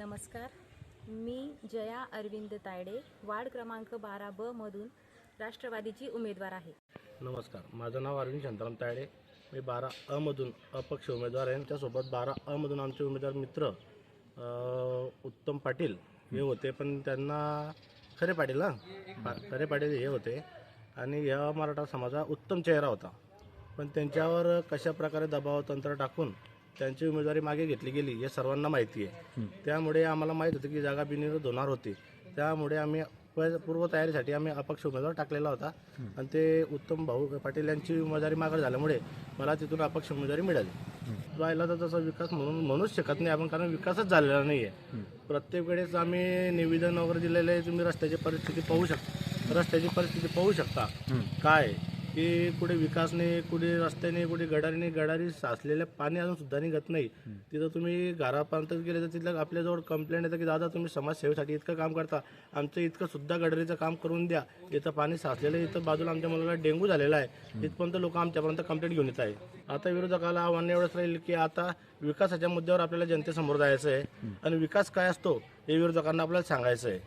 नमस्कार. मी जया अरविंद तायडे वार्ड क्रमांक बारा ब मधून राष्ट्रवादीची उमेदवार आहे. नमस्कार. माझं नाव अरविंद शांताराम तायडे. मी बारा अमधून अपक्ष उमेदवार आहे. त्यासोबत बारा अमधून आमचे उमेदवार मित्र अ, उत्तम पाटील हे होते. पण त्यांना खरे पाटील ना खरे पाटील हे होते. आणि ह्या मराठा समाजा उत्तम चेहरा होता. पण त्यांच्यावर कशा प्रकारे दबाव तंत्र टाकून त्यांची उमेदवारी मागे घेतली गेली हे सर्वांना माहिती आहे. त्यामुळे आम्हाला माहीत होतं की जागा बिनविरोध होणार होती. त्यामुळे आम्ही पूर्वतयारीसाठी आम्ही अपक्ष उमेदवार टाकलेला होता. आणि ते उत्तम भाऊ पाटील यांची उमेदवारी मागं झाल्यामुळे मला तिथून अपक्ष उमेदवारी मिळाली. राहिला तर तसा विकास म्हणून म्हणूच शकत नाही आपण कारण विकासच झालेला नाही आहे प्रत्येक वेळेस आम्ही निवेदन वगैरे दिलेलं तुम्ही रस्त्याची परिस्थिती पाहू शकता. रस्त्याची परिस्थिती पाहू शकता. काय? की कुठे विकास नाही कुठे रस्त्याने कुठे गडारी नाही गडारी साचलेलं पाणी अजून सुद्धा निघत नाही. तिथं तुम्ही घरापर्यंत गेले तर तिथलं आपल्याजवळ कंप्लेंट येतं की दादा तुम्ही समाजसेवेसाठी इतकं काम करता. आमचं इतकं सुद्धा गडारीचं काम करून द्या. इथं पाणी साचलेलं आहे. इथं बाजूला आमच्या मुलाला डेंग्यू झालेला आहे. इथपर्यंत लोक आमच्यापर्यंत कंप्लेंट घेऊन येत आहे आता विरोधकाला आव्हान एवढंच राहील की आता विकासाच्या मुद्द्यावर आपल्याला जनतेसमोर जायचं आहे. आणि विकास काय असतो हे विरोधकांना आपल्याला सांगायचं आहे.